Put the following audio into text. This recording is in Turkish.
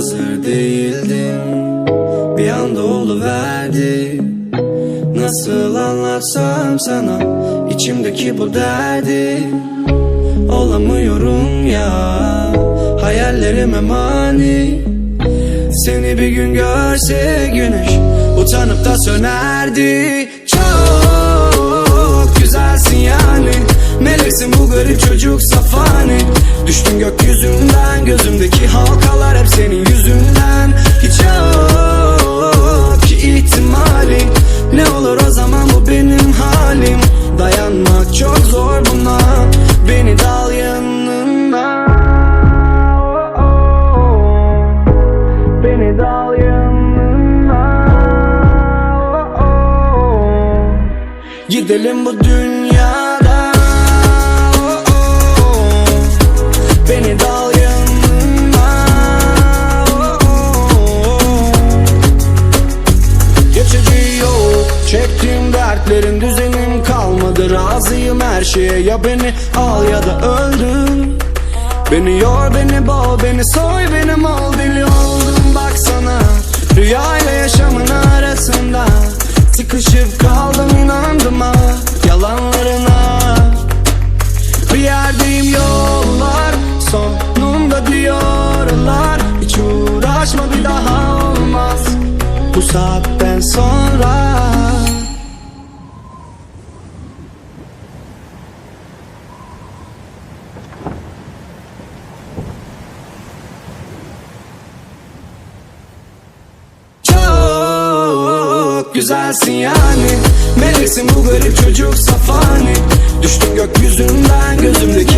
hazır değildim Bir anda oluverdi Nasıl anlatsam sana içimdeki bu derdi. Olamıyorum ya Hayallerime mani. Seni bir gün görse güneş Utanıp da sönerdi. Çok güzelsin yani Meleksin bu garip çocuk safa. Gidelim bu dünyadan Beni dal yanına Geçici yok Çektiğim dertlerin düzenim kalmadı. Razıyım her şeye ya beni al ya da öldür. Beni yor beni boğ beni soy beni mal. Deli oldum baksana. Rüyayla yaşamın arasında. Sıkışıp bu saatten sonra. Çok güzelsin yani. Meleksin bu garip çocuk safani. Düştün gökyüzünden Gözümdeki